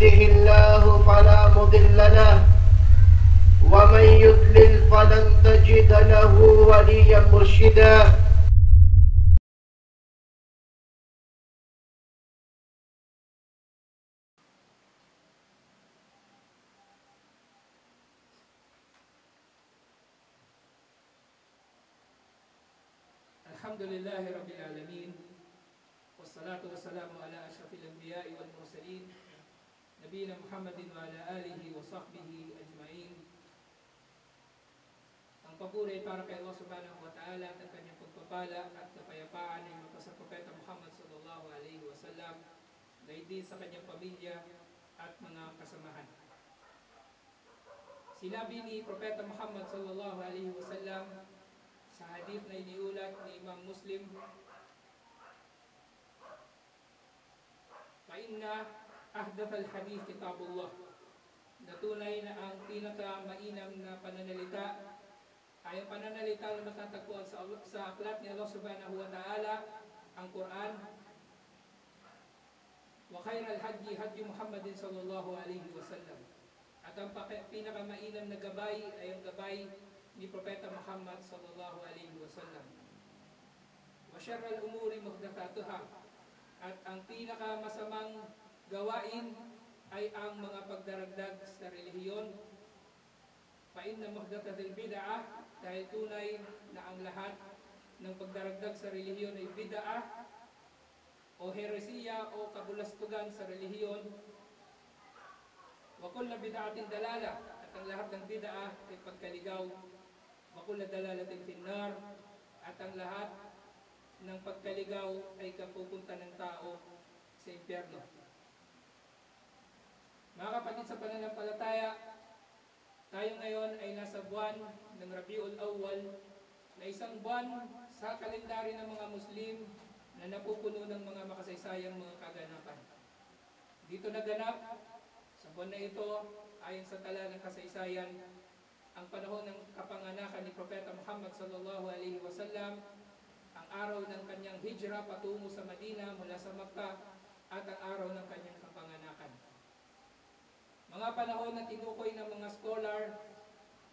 يهده الله فلا مضل له ومن يضلل فلن تجد له وليا مرشدا. الحمد لله رب العالمين والصلاة والسلام على أشرف الأنبياء والمرسلين نبينا محمد وعلى آله وصحبه أجمعين Ang papuri ay para kay Allah subhanahu wa ta'ala at ang kanyang pagpapala at kapayapaan ay mapasa Propeta Muhammad sallallahu alaihi wasallam gayon din sa kanyang pamilya at mga kasamahan. Sinabi ni Propeta Muhammad sallallahu alaihi wasallam sa hadith na iniulat ni Imam Muslim فإن Ahdath al-Hadith Kitabullah. Na tunay na ang pinakamainam na pananalita ay ang pananalita na matatagpuan sa, sa aklat ni Allah subhanahu wa ta'ala ang Quran. Wa khairal hadyi hadyi Muhammadin sallallahu alaihi wasallam at ang pinakamainam na gabay ay ang gabay ni Propeta Muhammad sallallahu alaihi wasallam wa syarral umuri muhdathatuha. At ang pinakamasamang gawain ay ang mga pagdaragdag sa relihiyon. Fa inna muhdatsatil bid'ah dahil tunay na ang lahat ng pagdaragdag sa relihiyon ay bid'ah o heresiya o kabulastugan sa relihiyon wa kullu bid'atin dalala at ang lahat ng bid'ah ay pagkaligaw wa kullu dalalatin finnar at ang lahat ng pagkaligaw ay kapupunta ng tao sa impyerno. Mga kapatid sa pananampalataya, tayo ngayon ay nasa buwan ng Rabiul Awwal na isang buwan sa kalendaryo ng mga Muslim na napupuno ng mga makasaysayang mga kaganapan. Dito naganap sa buwan na ito, ayon sa tala ng kasaysayan, ang panahon ng kapanganakan ni Propeta Muhammad sallallahu alaihi wasallam, ang araw ng kanyang hijra patungo sa Madina mula sa Makkah at ang araw ng kanyang kapanganakan. Mga panahon na tinukoy ng mga scholar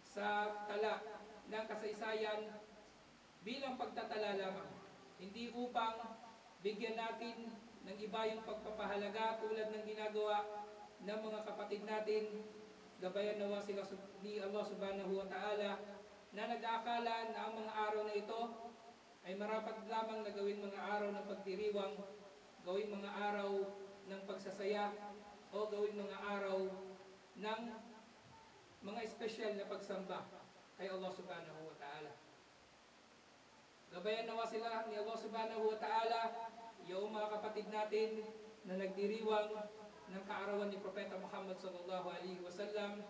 sa tala ng kasaysayan bilang pagtatala lamang, hindi upang bigyan natin ng iba yung pagpapahalaga tulad ng ginagawa ng mga kapatid natin gabayan nawa sila ni Allah subhanahu wa ta'ala na nag-aakala na ang mga araw na ito ay marapat lamang na gawin mga araw ng pagdiriwang, gawin mga araw ng pagsasaya, o gawin mga araw ng mga espesyal na pagsamba kay Allah subhanahu wa ta'ala. Gabayan nawa sila ni Allah subhanahu wa ta'ala, yung mga kapatid natin na nagdiriwang ng kaarawan ni Propeta Muhammad sallallahu alaihi wasallam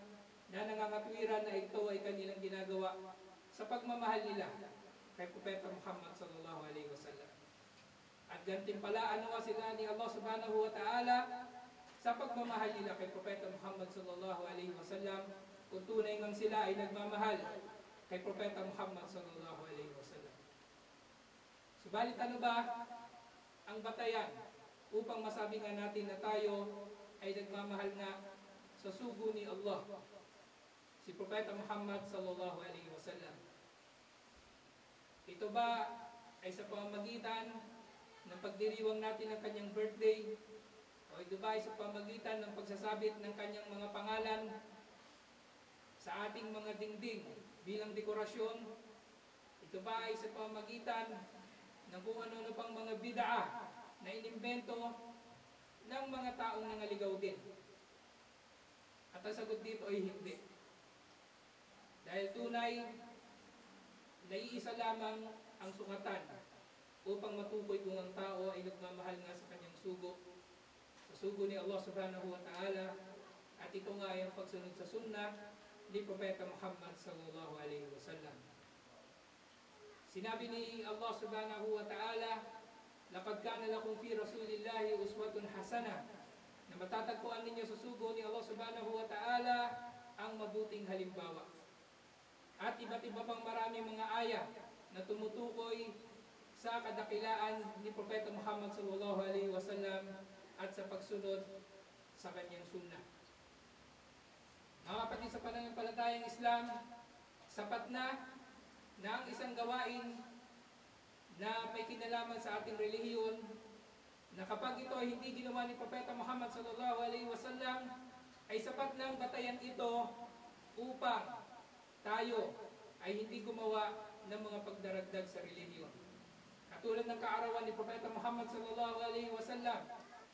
na nangangatwiran na ito ay kanilang ginagawa sa pagmamahal nila kay Propeta Muhammad sallallahu alaihi wasallam. At gantimpalaan nawa sila ni Allah subhanahu wa ta'ala sa pagmamahal nila kay Propeta Muhammad sallallahu alaihi wasallam kung tunay ngang sila ay nagmamahal kay Propeta Muhammad sallallahu alaihi wasallam. Subalit ano ba ang batayan upang masabi nga natin na tayo ay nagmamahal nga sa sugo ni Allah si Propeta Muhammad sallallahu alaihi wasallam. Ito ba ay sa pamamagitan ng pagdiriwang natin ng kanyang birthday o ito ba ay sa pamamagitan ng pagsasabit ng kanyang mga pangalan sa ating mga dingding bilang dekorasyon? Ito ba ay sa pamamagitan ng kung ano-ano pang mga bid'a na inimbento ng mga taong nangaligaw din? At ang sagot dito ay hindi. Dahil tunay, naiisa lamang ang sungatan upang matukoy kung ang tao ay nagmamahal nga sa kanyang sugo. Sugo ni Allah subhanahu wa ta'ala at ito nga ay ang pagsunod sa sunnah ni Propeta Muhammad sallallahu alaihi wasallam. Sinabi ni Allah subhanahu wa ta'ala, Lapad kana lakum fi Rasulillahi uswatun hasana na matatagpuan ninyo sa sugo ni Allah subhanahu wa ta'ala ang mabuting halimbawa. At iba't iba pang marami mga aya na tumutukoy sa kadakilaan ni Propeta Muhammad sallallahu alaihi wasallam at sa pagsunod sa kanyang sunnah. Mga kapatid sa pananampalatayang Islam, sapat na na ang isang gawain na may kinalaman sa ating relihiyon na kapag ito ay hindi ginawa ni Propeta Muhammad sallallahu alaihi wasallam ay sapat lang batayan ito upang tayo ay hindi gumawa ng mga pagdaragdag sa relihiyon. Katulad ng kaarawan ni Propeta Muhammad sallallahu alaihi wasallam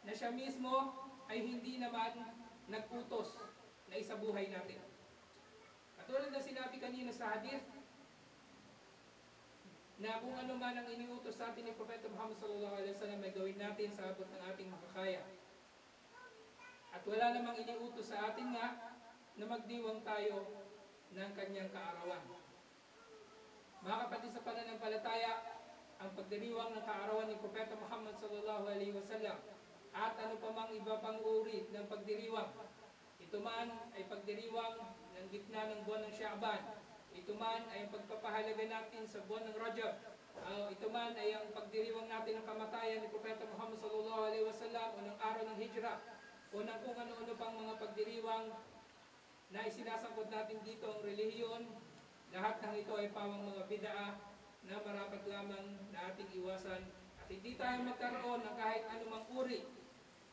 na siya mismo ay hindi naman nagputos na isabuhay natin. Katulad ng sinabi kanina sa hadith, na kung ano man ang iniutos sa atin ni Propeta Muhammad sallallahu alaihi wasallam ay gawin natin sa abot ng ating makakaya. At wala namang iniutos sa atin nga na magdiwang tayo ng kanyang kaarawan. Mga kapatid sa pananampalataya, ang pagdiriwang ng kaarawan ni Propeta Muhammad sallallahu alaihi wasallam at ano pa mang iba pang uri ng pagdiriwang. Ito man ay pagdiriwang ng gitna ng buwan ng Shaaban ito man ay ang pagpapahalaga natin sa buwan ng Rajab. Uh, ito man ay ang pagdiriwang natin ng kamatayan ni Propeta Muhammad sallallahu alaihi wasallam o ng araw ng Hijra o ng kung ano-ano pang mga pagdiriwang na isinasangkot natin dito ang relihiyon. Lahat ng ito ay pawang mga bidaa na marapat lamang na ating iwasan at hindi tayo magkaroon ng kahit anumang uri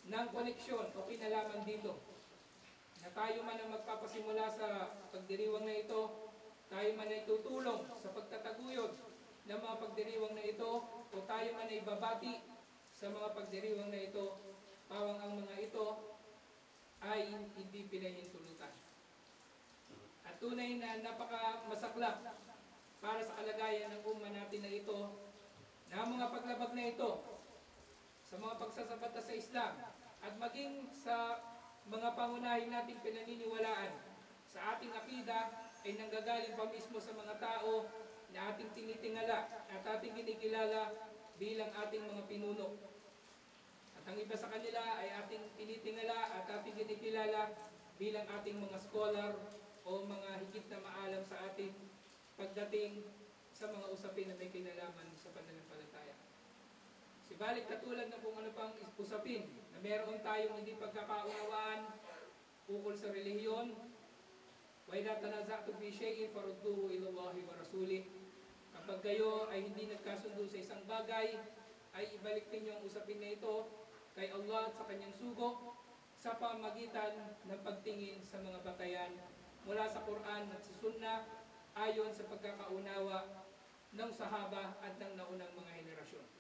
ng koneksyon o kinalaman dito. Na tayo man ang magpapasimula sa pagdiriwang na ito tayo man ay tutulong sa pagtataguyod ng mga pagdiriwang na ito o tayo man ay babati sa mga pagdiriwang na ito, pawang ang mga ito ay hindi pinahintulutan. At tunay na napaka masaklap para sa kalagayan ng umma natin na ito na mga paglabag na ito sa mga pagsasabata sa Islam at maging sa mga pangunahin nating pinaniniwalaan sa ating akida ay nanggagaling pa mismo sa mga tao na ating tinitingala at ating kinikilala bilang ating mga pinuno. At ang iba sa kanila ay ating tinitingala at ating kinikilala bilang ating mga scholar o mga higit na maalam sa ating pagdating sa mga usapin na may kinalaman sa pananampalataya. Balik katulad na kung ano pang usapin na meron tayong hindi pagkakaunawaan ukol sa relihiyon. why Wa idha tanaza'tu fi shay'in farudduhu ila Allah wa rasulih. Kapag kayo ay hindi nagkasundo sa isang bagay, ay ibalik ninyo ang usapin na ito kay Allah at sa kanyang sugo sa pamagitan ng pagtingin sa mga batayan mula sa Quran at sa Sunnah ayon sa pagkakaunawa ng sahaba at ng naunang mga henerasyon.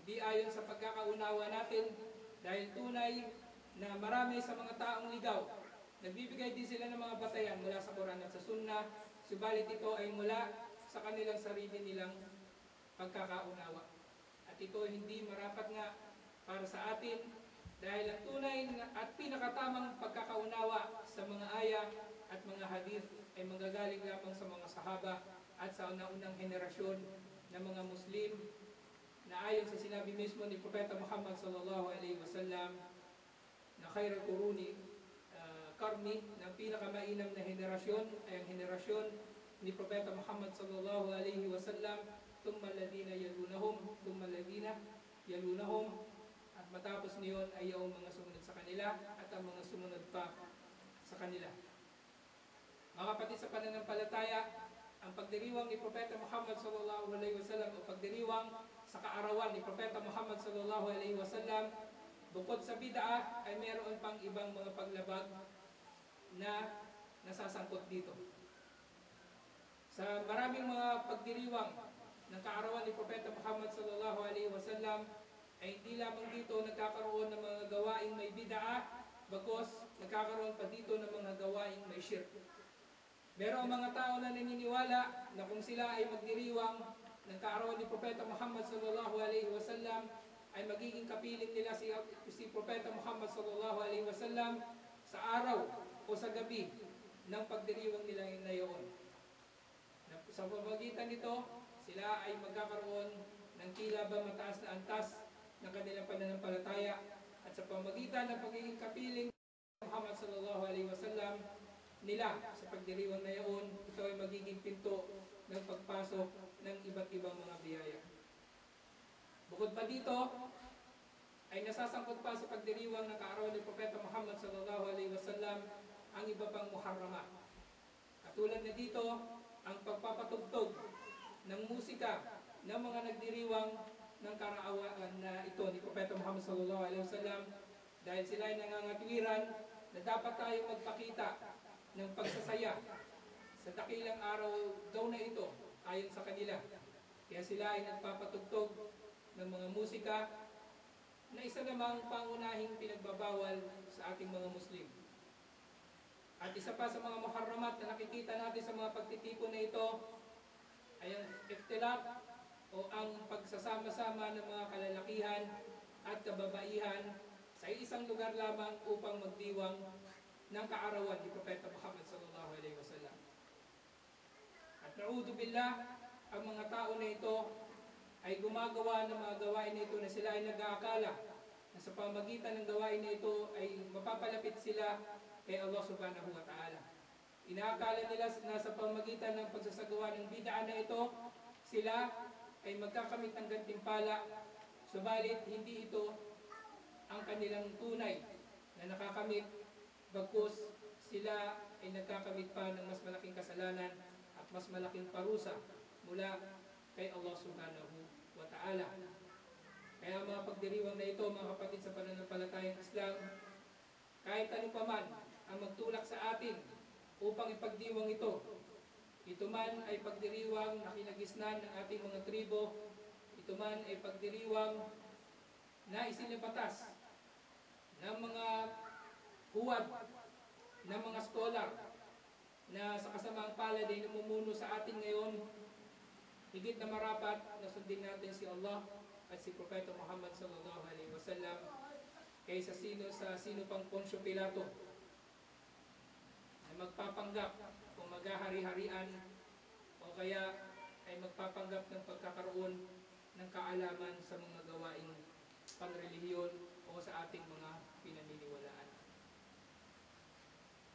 Hindi ayon sa pagkakaunawa natin dahil tunay na marami sa mga taong ligaw Nagbibigay din sila ng mga batayan mula sa Quran at sa Sunnah, subalit ito ay mula sa kanilang sarili nilang pagkakaunawa. At ito hindi marapat nga para sa atin dahil ang tunay at pinakatamang pagkakaunawa sa mga aya at mga hadith ay manggagaling lamang sa mga sahaba at sa naunang henerasyon ng mga Muslim na ayon sa sinabi mismo ni Propeta Muhammad sallallahu alaihi wasallam na khairul quruni karni ng pinakamainam na henerasyon ay ang henerasyon ni Propeta Muhammad sallallahu alaihi wasallam thumma alladhina yalunahum thumma alladhina yalunahum at matapos niyon ay yung mga sumunod sa kanila at ang mga sumunod pa sa kanila. Mga kapatid sa pananampalataya, ang pagdiriwang ni Propeta Muhammad sallallahu alaihi wasallam o pagdiriwang sa kaarawan ni Propeta Muhammad sallallahu alaihi wasallam bukod sa bid'ah ay meron pang ibang mga paglabag na nasasangkot dito. Sa maraming mga pagdiriwang ng kaarawan ni Propeta Muhammad sallallahu alaihi wasallam ay hindi lamang dito nagkakaroon ng mga gawaing may bidaa, bagos nagkakaroon pa dito ng mga gawaing may shirk. Pero mga tao na naniniwala na kung sila ay magdiriwang ng kaarawan ni Propeta Muhammad sallallahu alaihi wasallam ay magiging kapiling nila si, si Propeta Muhammad sallallahu alaihi wasallam sa araw o sa gabi ng pagdiriwang nila na yun. Sa pamagitan nito, sila ay magkakaroon ng tila ba mataas na antas ng kanilang pananampalataya at sa pamagitan ng pagiging kapiling Muhammad sallallahu alaihi wasallam nila sa pagdiriwang na yun, ito ay magiging pinto ng pagpasok ng iba't ibang mga biyaya. Bukod pa dito, ay nasasangkot pa sa pagdiriwang ng kaarawan ni Propeta Muhammad sallallahu alaihi wasallam ang iba pang muharramat. Katulad na dito, ang pagpapatugtog ng musika ng mga nagdiriwang ng karaawaan na ito ni Propeta Muhammad sallallahu alaihi wasallam dahil sila ay nangangatwiran na dapat tayong magpakita ng pagsasaya sa dakilang araw daw na ito ayon sa kanila. Kaya sila ay nagpapatugtog ng mga musika na isa namang pangunahing pinagbabawal sa ating mga Muslim. At isa pa sa mga muharramat na nakikita natin sa mga pagtitipon na ito ay ang ikhtilaf o ang pagsasama-sama ng mga kalalakihan at kababaihan sa isang lugar lamang upang magdiwang ng kaarawan ni Propeta Muhammad sallallahu alaihi wasallam. Naudu billah, ang mga tao na ito ay gumagawa ng mga gawain na ito na sila ay nag-aakala na sa pamagitan ng gawain na ito ay mapapalapit sila kay Allah subhanahu wa ta'ala. Inaakala nila na sa pamagitan ng pagsasagawa ng bid'a na ito, sila ay magkakamit ng gantimpala, subalit hindi ito ang kanilang tunay na nakakamit, bagkus sila ay nagkakamit pa ng mas malaking kasalanan mas malaking parusa mula kay Allah subhanahu wa ta'ala. Kaya mga pagdiriwang na ito, mga kapatid sa pananampalatayang Islam, kahit ano pa man ang magtulak sa atin upang ipagdiwang ito, ito man ay pagdiriwang na kinagisnan ng ating mga tribo, ito man ay pagdiriwang na isinibatas ng mga huwad ng mga scholar na sa kasamaang palad ay namumuno sa atin ngayon higit na marapat na sundin natin si Allah at si Propeta Muhammad sallallahu alaihi wasallam kaysa sino sa sino pang Poncio Pilato na magpapanggap kung maghahari-harian o kaya ay magpapanggap ng pagkakaroon ng kaalaman sa mga gawaing panrelihiyon o sa ating mga pinaniniwalaan.